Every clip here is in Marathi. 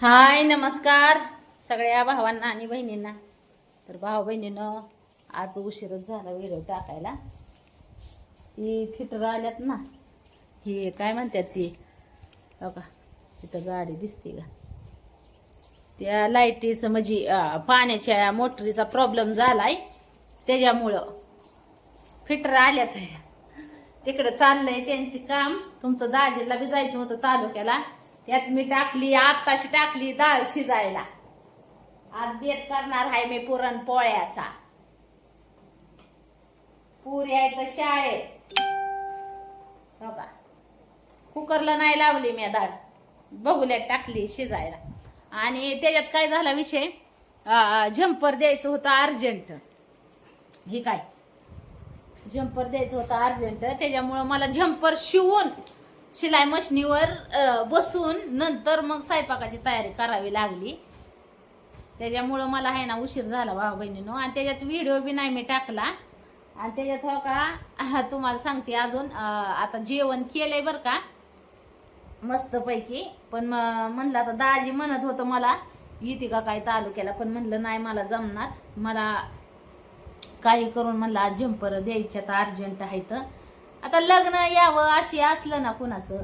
हाय नमस्कार. सगळ्या भावांना आणि बहिणींना. तर भाऊ बहिणीनं आज उशीरच झाला व्हिडिओ टाकायला. ती फिटर आल्यात ना. ही काय म्हणतात ती? हो का? तिथं गाडी दिसते का? त्या लाईटीचं म्हणजे पाण्याच्या मोटरीचा प्रॉब्लेम झालाय. त्याच्यामुळं फिटर आल्यात. तिकडं चाललंय त्यांचे काम. तुमचं दाजीला बी जायचं होतं तालुक्याला. त्यात मी टाकली आत्ताशी टाकली डाळ शिजायला. आज बेत करणार आहे मी पुरणपोळ्याचा पुरी आहे तर शाळेत. हो का? कुकरला नाही लावली मी डाळ बघूल्यात टाकली शिजायला. आणि त्याच्यात काय झाला विषय? झंपर द्यायचं होतं अर्जंट. हे काय? झंपर द्यायचं होतं अर्जंट. त्याच्यामुळं मला झंपर शिवून शिलाई मशनीवर बसून नंतर मग स्वयंपाकाची तयारी करावी लागली. त्याच्यामुळं मला आहे ना उशीर झाला भाऊ बहिणीनो. आणि त्याच्यात व्हिडिओ बी नाही मी टाकला. आणि त्याच्यात हो का तुम्हाला सांगते अजून आता जेवण केलंय बरं का मस्तपैकी. पण म- म्हणलं आता दाजी म्हणत होतं मला येते का काय तालुक्याला? पण म्हणलं नाही मला जमणार. मला काही करून म्हणलं आज झंपर द्यायच्या तर अर्जंट आहे तर. आता लग्न यावं अशी असलं ना कुणाचं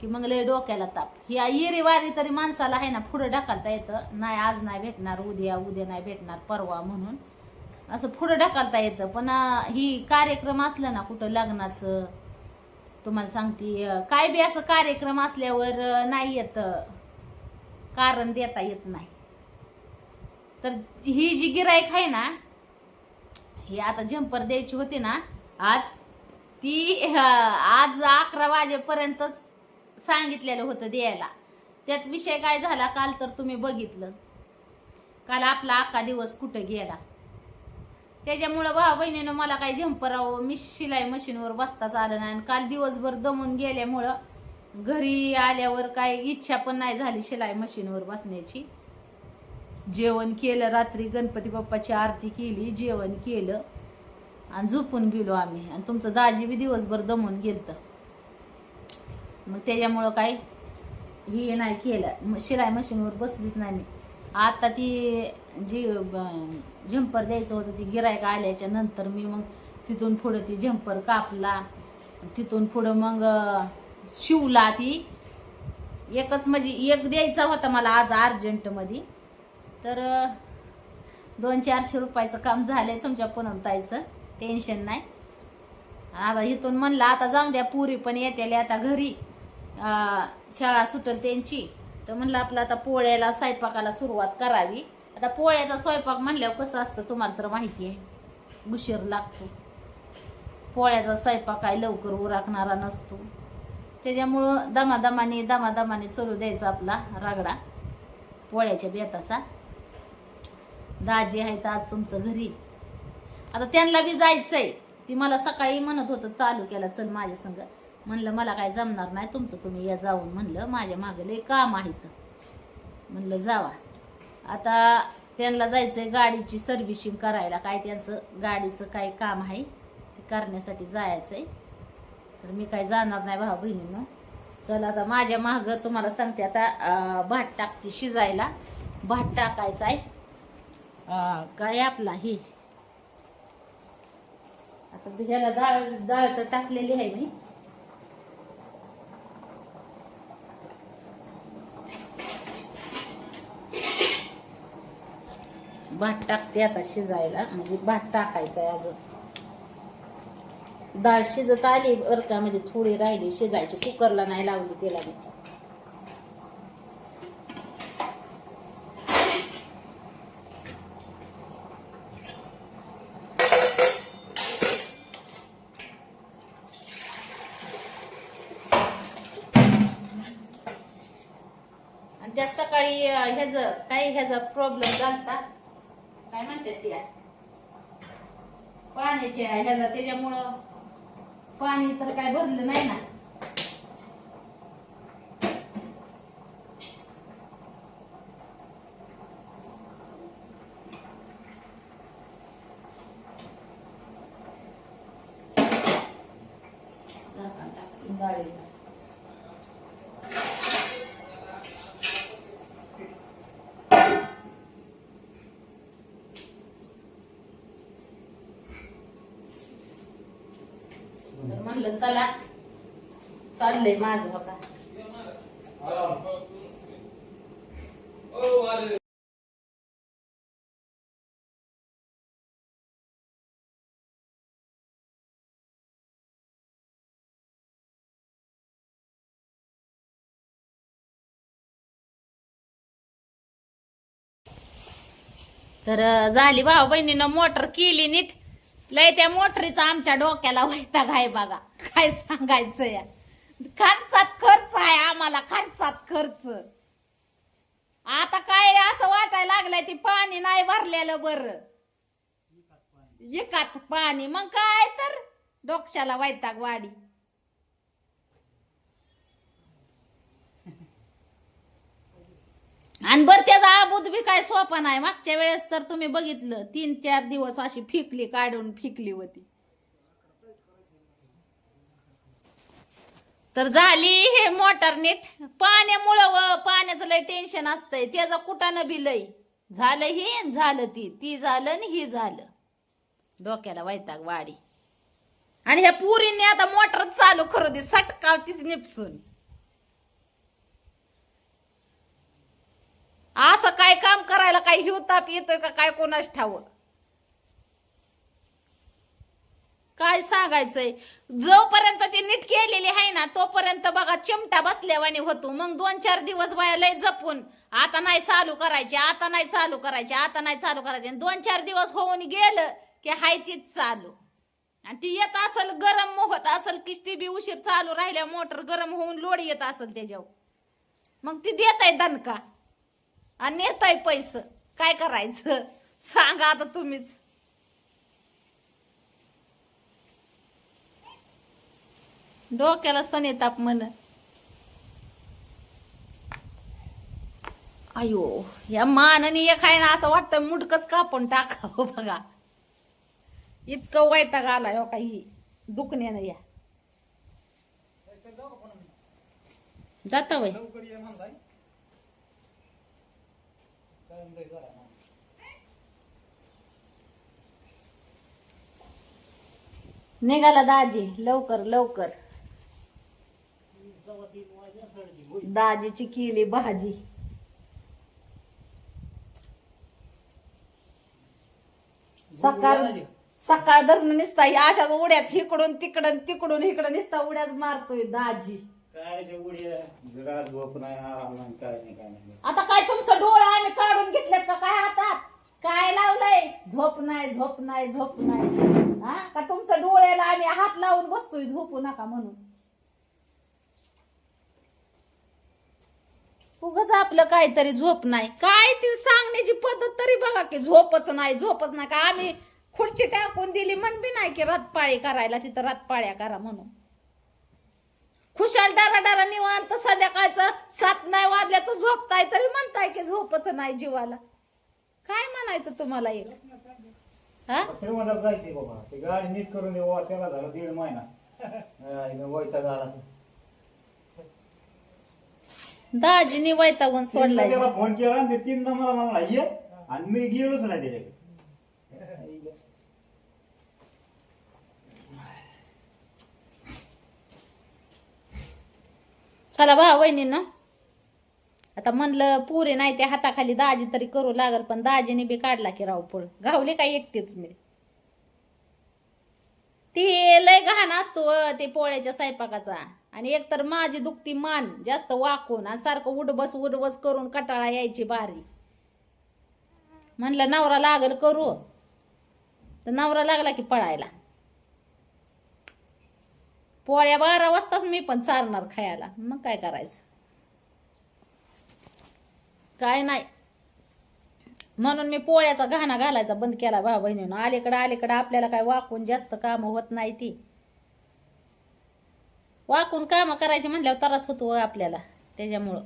की मग लय डोक्याला ताप. ही येरी वारी तरी माणसाला आहे ना पुढं ढकलता येतं. नाही आज नाही भेटणार उद्या उद्या नाही भेटणार परवा म्हणून. असं पुढं ढकलता येतं. पण ही कार्यक्रम असलं ना कुठं लग्नाचं तुम्हाला सांगते काय बी असं कार्यक्रम असल्यावर नाही येतं कारण देता येत नाही. तर ही जी गिरायक आहे ना ही आता झंपर द्यायची होती ना आज ती आज अकरा वाजेपर्यंत सांगितलेलं होतं द्यायला. त्यात विषय काय झाला काल तर तुम्ही बघितलं. काल आपला अख्खा दिवस कुठं गेला. त्याच्यामुळं भाऊ बहिणीनं मला काही झंपरावं मी शिलाई मशीनवर बसताच आलं नाही. आणि काल दिवसभर दमून गेल्यामुळं घरी आल्यावर काय इच्छा पण नाही झाली शिलाई मशीनवर बसण्याची. जेवण केलं रात्री गणपती बाप्पाची आरती केली जेवण केलं. आणि झोपून गेलो आम्ही. आणि तुमचं दाजी बी दिवसभर दमून गेलं मग त्याच्यामुळं काय? हे नाही केलं. मग शिलाई मशीनवर बसलीच नाही मी. आता ती जी ब- झंपर द्यायचं होतं ती गिरायक आल्याच्यानंतर मी मग तिथून पुढं ती झंपर कापला. तिथून पुढं मग शिवला ती. एकच म्हणजे एक द्यायचा होता मला आज अर्जंटमध्ये तर दोन चारशे रुपयाचं काम झालं आहे तुमच्या पुनमताईचं. टेन्शन नाही. आता इथून म्हणलं आता जाऊन द्या पुरी पण येते आता घरी. शाळा सुटल त्यांची. तर म्हणलं आपलं आता पोळ्याला स्वयंपाकाला सुरुवात करावी. आता पोळ्याचा स्वयंपाक म्हणल्यावर कसं असतं तुम्हाला तर माहिती आहे. उशीर लागतो. पोळ्याचा स्वयंपाक काय लवकर उराकणारा नसतो. त्याच्यामुळं दमादमाने दमादमाने चलू द्यायचा आपला रागडा. पोळ्याच्या बेताचा. दाजी आहेत आज तुमचं घरी. आता त्यांना बी जायचंय. ती मला सकाळी म्हणत होतं तालुक्याला चल माझ्या संग. म्हणलं मला काय जमणार नाही तुमचं तुम्ही या जाऊन. म्हणलं माझ्या मागे लय काम आहे तर म्हणलं जावा. आता त्यांना जायचंय गाडीची सर्व्हिसिंग करायला. काय त्यांचं गाडीचं काय काम आहे ते करण्यासाठी जायचंय. तर मी काय जाणार नाही भाऊ बहिणीनं. चला आता माझ्या मागं तुम्हाला सांगते आता भात टाकते शिजायला. भात टाकायचा आहे. काय आपला हे? आता ह्याला डाळ डाळ तर टाकलेली आहे मी. भात टाकते आता शिजायला म्हणजे भात टाकायचा आहे अजून. डाळ शिजत आली बरं का म्हणजे थोडी राहिली शिजायची. कुकरला नाही लावली त्याला मी. त्या सकाळी ह्याच काही ह्याचा प्रॉब्लेम झालता काय म्हणतात त्या पाण्याच्या ह्याचा त्याच्यामुळं पाणी तर काय भरलं नाही ना. झाकण टाकून डाळीला. म्हटलं चला. चाललंय माझं बघा तर झाली भाऊ बहिणीनं मोटर केली नीट. लय त्या मोटरीचा आमच्या डोक्याला वैताग आहे बघा. काय सांगायचं या? खर्चात खर्च आहे आम्हाला खर्चात खर्च. आता काय असं वाटायला लागलंय ती पाणी नाही भरलेलं बर. एकात पाणी. मग काय तर? डोक्याला वैताग वाडी आणि बरं त्याचा आबूत बी काय सोपा नाही. मागच्या वेळेस तर तुम्ही बघितलं तीन चार दिवस अशी फिकली काढून फिकली होती. तर झाली हे मोटर नीट. पाण्यामुळं व पाण्याचं लय टेन्शन असतंय. त्याचा कुठानं बी लय. झालं हे झालं ती. ती झालं आणि ही झालं. डोक्याला वैताग वाडी आणि ह्या पुरीने आता मोटर चालू करू दे. सटकाव तीच निपसून. असं काय काम करायला काय हिवताप येतोय का काय कोणाच ठाव काय सांगायचंय? जोपर्यंत ती नीट केलेली आहे ना तोपर्यंत बघा चिमटा बसल्यावानी होतो. मग दोन चार दिवस बाया लय जपून आता नाही चालू करायचे आता नाही चालू करायचे आता नाही चालू करायचे. आणि दोन चार दिवस होऊन गेलं की हाय तीच चालू. आणि ती येत असल गरम होत असल किस्ती बी उशीर चालू राहिल्या मोटर गरम होऊन लोड येत असल त्याच्यावर. मग ती देत आहे दणका. आणि नेताय पैसे. काय करायचं? सांगा आता तुम्हीच. डोक्याला सण येतात म्हण. अयो या मानाने एक आहे ना असं वाटतं मुडकच कापून टाकावं बघा. इतकं वैताग आला हो काही. दुखण्यानं या. जात वय लवकर ये म्हणलाय काय म्हणताय जरा मग. निघाला दाजी लवकर लवकर. दाजीची केली भाजी. सकाळ सकाळ धरून निसता अशाच उड्याच इकडून तिकडून तिकडून इकडं निसता उड्याच मारतोय दाजी. उड्या जगात झोप नाही आराम नाही काय नाही काय नाही. आता काय तुमचं डोळं आम्ही काढून घेतलेत का काय हातात? काय लावलंय? झोप नाही झोप नाही झोप नाही. हा? का तुमच्या डोळ्याला आम्ही हात लावून बसतोय झोपू नका म्हणून? उगच आपलं काहीतरी झोप नाही. काय ती सांगण्याची पद्धत तरी बघा की झोपच नाही झोपच नाही. का आम्ही खुर्ची टाकून दिली म्हण बी नाही की रातपाळी करायला तिथं रातपाळ्या करा म्हणून. खुशाल डारा डारा निवांत संध्याकाळचं सात नाही वाजल्या तर झोपताय तरी म्हणताय की झोपत नाही जीवाला. काय म्हणायचं तुम्हाला एक हा? श्रीमंतात जायचंय बाबा. ते गाडी नीट करून दे बाबा त्याला झालं दीड महिना. हा, इथं वैताग आला. दाजीनी वैतागून तीनदा सोडलाय. त्याला फोन केला आणि ते तीनदा मला म्हणला ये. आणि मी गेलोच नाही त्याच्याकडे. चला बा वहिनीनं. आता म्हणलं पुरे नाही ते हाताखाली दाजी तरी करू लागल पण दाजीने बी काढला की रावपळ घावले काय एकटेच मी? ती लय घाण असतो ते पोळ्याच्या स्वयंपाकाचा. आणि एकतर माझी दुखती मान जास्त वाकून आणि सारखं उडबस उडबस करून कटाळा यायची बारी. म्हणलं नवरा लागल करू. तर नवरा लागला की पळायला. पोळ्या बारा वाजताच मी पण चारणार खायला. मग काय करायचं? काय नाही. म्हणून मी पोळ्याचा घाणा घालायचा बंद केला भाऊ बहिणीनं. अलीकडं अलीकडं आपल्याला काय वाकून जास्त काम होत नाही ती. वाकून कामं करायची म्हणल्यावर त्रास होतो हो आपल्याला. त्याच्यामुळं.